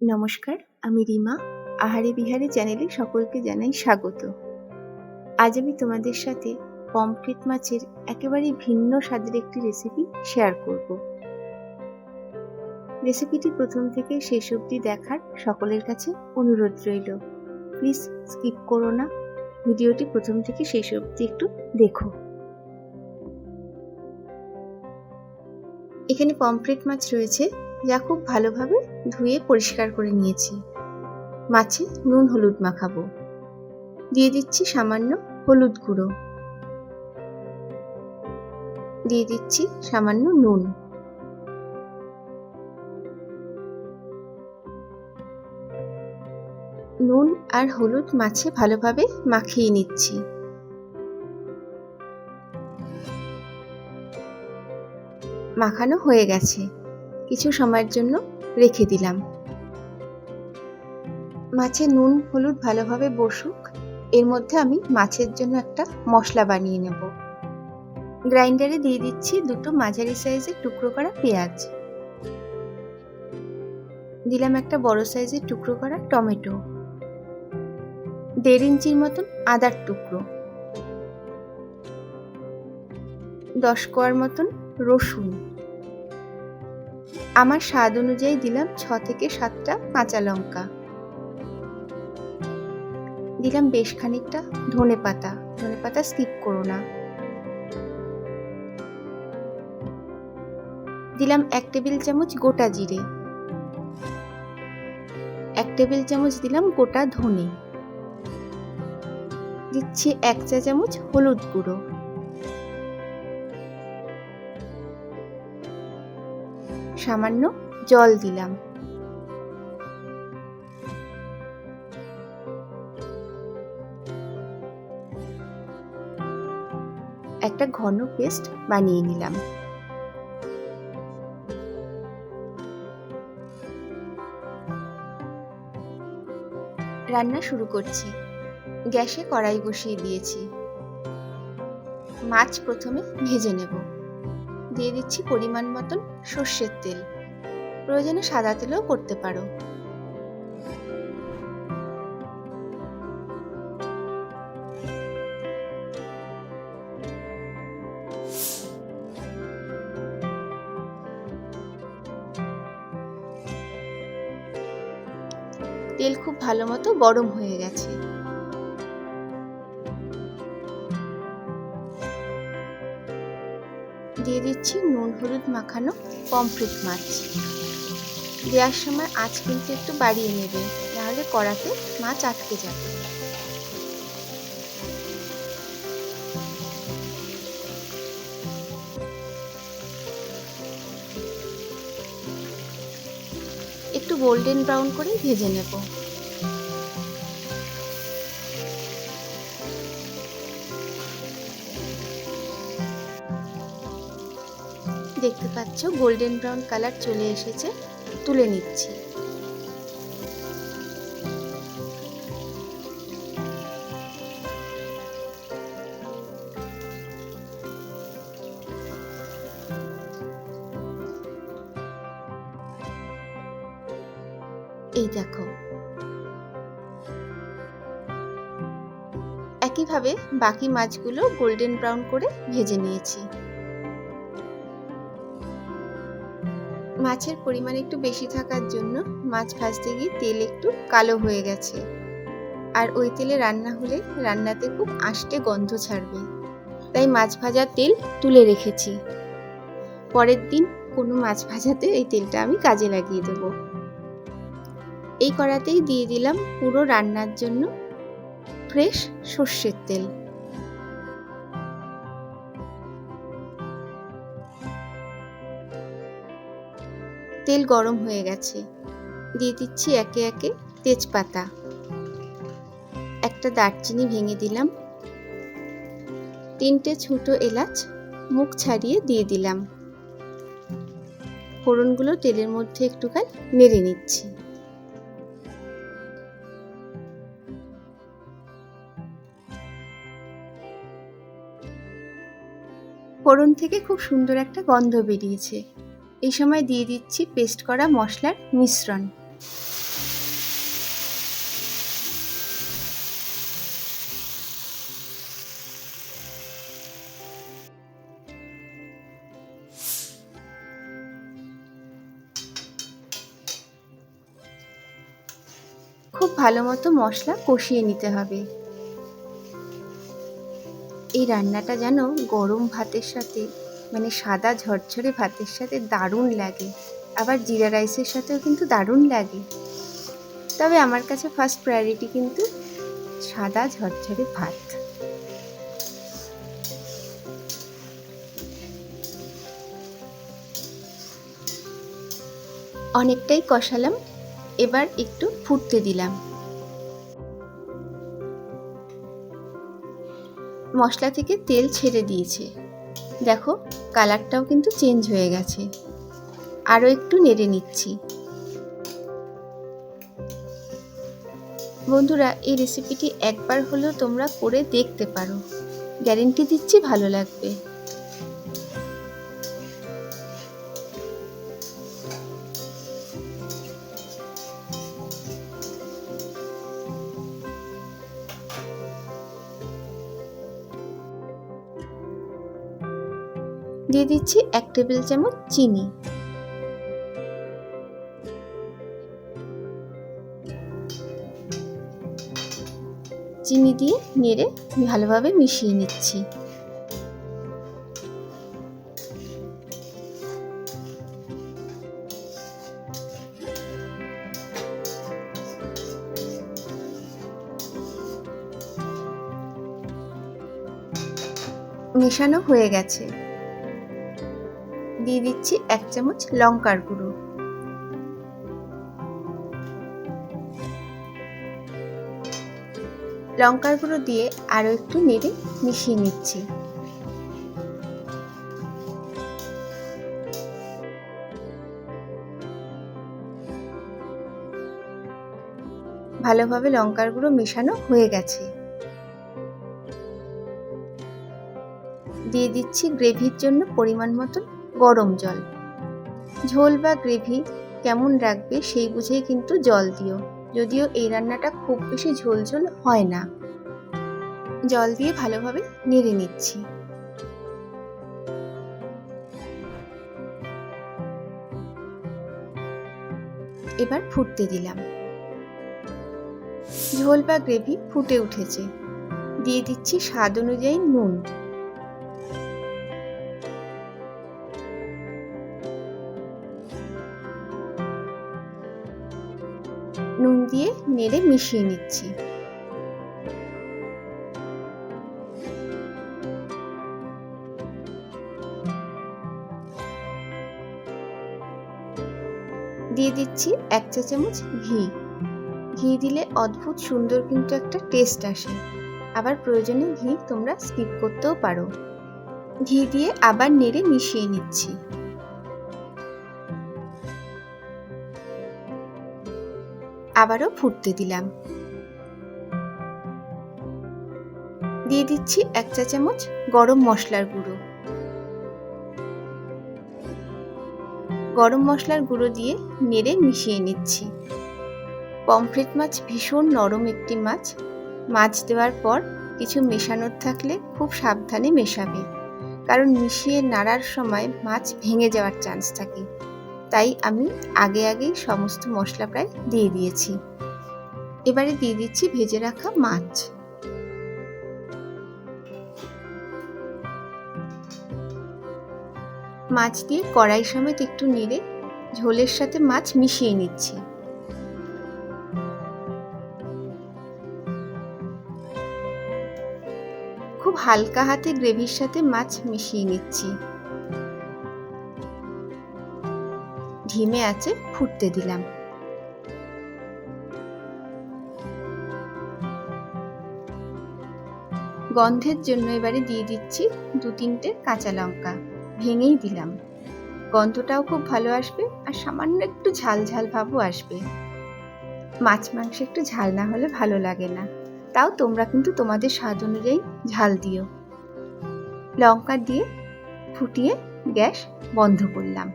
নমস্কার, আমি রিমা। আহারে বিহারে চ্যানেলে সকলকে জানাই স্বাগত। আজ আমি তোমাদের সাথে পমফ্রেট মাছের একেবারে ভিন্ন স্বাদের একটি রেসিপি শেয়ার করব। রেসিপিটি প্রথম থেকে শেষ অবধি দেখার সকলের কাছে অনুরোধ রইল। প্লিজ স্কিপ করো না। ভিডিওটি প্রথম থেকে শেষ অবধি একটু দেখো। এখানে পমফ্রেট মাছ রয়েছে যা খুব ভালোভাবে ধুয়ে পরিষ্কার করে নিয়েছি। মাছে নুন হলুদ মাখাবো। দিয়ে দিচ্ছি সামান্য হলুদ গুঁড়ো। দিয়ে দিচ্ছি সামান্য নুন। নুন আর হলুদ মাছে ভালোভাবে মাখিয়ে নিচ্ছি। মাখানো হয়ে গেছে। কিছু সময়ের জন্য রেখে দিলাম। মাছে নুন, হলুদ ভালোভাবে বসুক। এর মধ্যে আমি মাছের জন্য একটা মশলা বানিয়ে নেব। গ্রাইন্ডারে দিয়ে দিচ্ছি দুটো মাঝারি সাইজের টুকরো করা পেঁয়াজ। দিলাম একটা বড় সাইজের টুকরো করা টমেটো। দেড় ইঞ্চির মতন আদার টুকরো। দশ কোয়ার মতন রসুন। আমার স্বাদ অনুযায়ী দিলাম ছ থেকে সাতটা কাঁচা লঙ্কা। দিলাম বেশ খানিকটা ধনে পাতা। ধনে পাতা স্কিপ করো না। দিলাম এক টেবিল চামচ গোটা জিরে। এক টেবিল চামচ দিলাম গোটা ধনে। দিচ্ছি এক চা চামচ হলুদ গুঁড়ো। সামান্য জল দিলাম। একটা ঘন পেস্ট বানিয়ে নিলাম। রান্না শুরু করছি। গ্যাসে কড়াই বসিয়ে দিয়েছি। মাছ প্রথমে ভেজে নেব। দিয়ে দিচ্ছি পরিমাণ মতন সর্ষের তেল। প্রয়োজনে সাদা তেলেও করতে পারো। তেল খুব ভালো মতো গরম হয়ে গেছে। দিয়ে দিচ্ছি নুন, হলুদ মাখানো পমফ্রেট মাছ। দেওয়ার সময় আঁচ কিন্তু একটু বাড়িয়ে নেবে, নাহলে কড়াতে মাছ আটকে যাবে। একটু গোল্ডেন ব্রাউন করে ভেজে নেব। দেখতে পাচ্ছ গোল্ডেন ব্রাউন কালার চলে এসেছে, তুলে নিচ্ছি। এই দেখো। একইভাবে বাকি মাছগুলো গোল্ডেন ব্রাউন করে ভেজে নিয়েছি। মাছের পরিমাণ একটু বেশি থাকার জন্য মাছ ভাজতে গিয়ে তেল একটু কালো হয়ে গেছে। আর ওই তেলে রান্না হলে রান্নাতে খুব আষ্টে গন্ধ ছাড়বে। তাই মাছ ভাজার তেল তুলে রেখেছি। পরের দিন কোনো মাছ ভাজাতে এই তেলটা আমি কাজে লাগিয়ে দেব। এই কড়াতেই দিয়ে দিলাম পুরো রান্নার জন্য ফ্রেশ সর্ষের তেল। তেল গরম হয়ে গেছে। দিয়ে দিচ্ছি একে একে তেজপাতা। একটা দারচিনি ভেঙে দিলাম। তিনটে ছোট এলাচ মুখ ছাড়িয়ে দিয়ে দিলাম। ফোড়নগুলো তেলের মধ্যে একটুখানি নেড়ে নিচ্ছি। ফোড়ন থেকে খুব সুন্দর একটা গন্ধ বেরিয়েছে। এই সময় দিয়ে দিচ্ছি পেস্ট করা মশলার মিশ্রণ। খুব ভালো মতো মশলা কষিয়ে নিতে হবে। এই রান্নাটা যেন গরম ভাতের সাথে মানে সাদা ঝরঝরে ভাতের সাথে দারুণ লাগে। আবার জিরা রাইসের সাথেও কিন্তু দারুণ লাগে। তবে আমার কাছে ফার্স্ট প্রায়োরিটি কিন্তু সাদা ঝরঝরে ভাত। অনেকটাই কষালাম, এবার একটু ফুটতে দিলাম। মশলা থেকে তেল ছেড়ে দিয়েছে। দেখো, কালারটাও কিন্তু চেঞ্জ হয়ে গেছে। আরও একটু নেড়ে নিচ্ছি। বন্ধুরা, এই রেসিপিটি একবার হলেও তোমরা করে দেখতে পারো। গ্যারেন্টি দিচ্ছি, ভালো লাগবে। দিয়ে দিচ্ছি এক টেবিল চামচ চিনি। চিনি দিয়ে নেড়ে ভালোভাবে মিশিয়ে নিচ্ছি। মেশানো হয়ে গেছে। দিয়ে দিচ্ছি এক চামচ লঙ্কার গুঁড়ো। লঙ্কার গুঁড়ো দিয়ে আরও একটু নেড়ে মিশিয়ে নিচ্ছি। ভালোভাবে লঙ্কার গুঁড়ো মেশানো হয়ে গেছে। দিয়ে দিচ্ছি গ্রেভির জন্য পরিমাণ মতন গরম জল। ঝোল বা গ্রেভি কেমন রাখবে সেই বুঝেই কিন্তু জল দিও। যদিও এই রান্নাটা খুব বেশি ঝোল ঝোল হয় না। জল দিয়ে ভালোভাবে নেড়ে নিচ্ছি। এবার ফুটতে দিলাম। ঝোল বা গ্রেভি ফুটে উঠেছে। দিয়ে দিচ্ছি স্বাদ অনুযায়ী নুন। নুন দিয়ে নেড়ে মিশিয়ে নিচ্ছি। দিয়ে দিচ্ছি এক চা চামচ ঘি। ঘি দিলে অদ্ভুত সুন্দর কিন্তু একটা টেস্ট আসে। আবার প্রয়োজনে ঘি তোমরা স্কিপ করতেও পারো। ঘি দিয়ে আবার নেড়ে মিশিয়ে নিচ্ছি। আবারও ফুটতে দিলাম। দিয়ে দিচ্ছি এক চা চামচ গরম মশলার গুঁড়ো। গরম মশলার গুঁড়ো দিয়ে নেড়ে মিশিয়ে নিচ্ছি। পমফ্রেট মাছ ভীষণ নরম একটি মাছ। মাছ দেওয়ার পর কিছু মেশানোর থাকলে খুব সাবধানে মেশাবে। কারণ মিশিয়ে নাড়ার সময় মাছ ভেঙে যাওয়ার চান্স থাকে। তাই আমি আগে আগেই সমস্ত মশলা প্রায় দিয়ে দিয়েছি। এবারে দিয়ে দিচ্ছি ভেজে রাখা মাছ। মাছ দিয়ে কড়াই সমেত একটু নেড়ে ঝোলের সাথে মাছ মিশিয়ে নিচ্ছি। খুব হালকা হাতে গ্রেভির সাথে মাছ মিশিয়ে নিচ্ছি। ধিমে আছে, ফুটতে দিলাম। গন্ধের জন্য এবারে দিয়ে দিচ্ছি দু তিনটে কাঁচা লঙ্কা। ভেঙেই দিলাম। গন্ধটাও খুব ভালো আসবে আর সামান্য একটু ঝাল ঝাল ভাবও আসবে। মাছ মাংস একটু ঝাল না হলে ভালো লাগে না। তাও তোমরা কিন্তু তোমাদের স্বাদ অনুযায়ী ঝাল দিও। লঙ্কা দিয়ে ফুটিয়ে গ্যাস বন্ধ করলাম।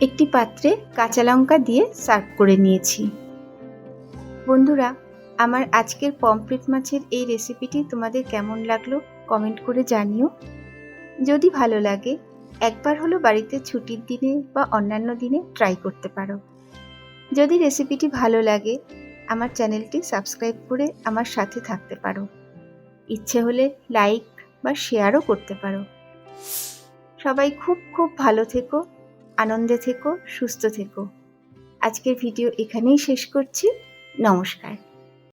একটি পাত্রে কাঁচা লঙ্কা দিয়ে সার্ভ করে নিয়েছি। বন্ধুরা, আমার আজকের পমফ্রেট মাছের এই রেসিপিটি তোমাদের কেমন লাগল কমেন্ট করে জানিও। যদি ভালো লাগে, একবার হলো বাড়িতে ছুটির দিনে বা অন্যান্য দিনে ট্রাই করতে পারো। যদি রেসিপিটি ভালো লাগে, আমার চ্যানেলটি সাবস্ক্রাইব করে আমার সাথে থাকতে পারো। ইচ্ছে হলে লাইক বা শেয়ারও করতে পারো। সবাই খুব খুব ভালো থেকো। আনন্দে থেকো সুস্থ থেকো। আজকের ভিডিও এখানেই শেষ করছি। নমস্কার।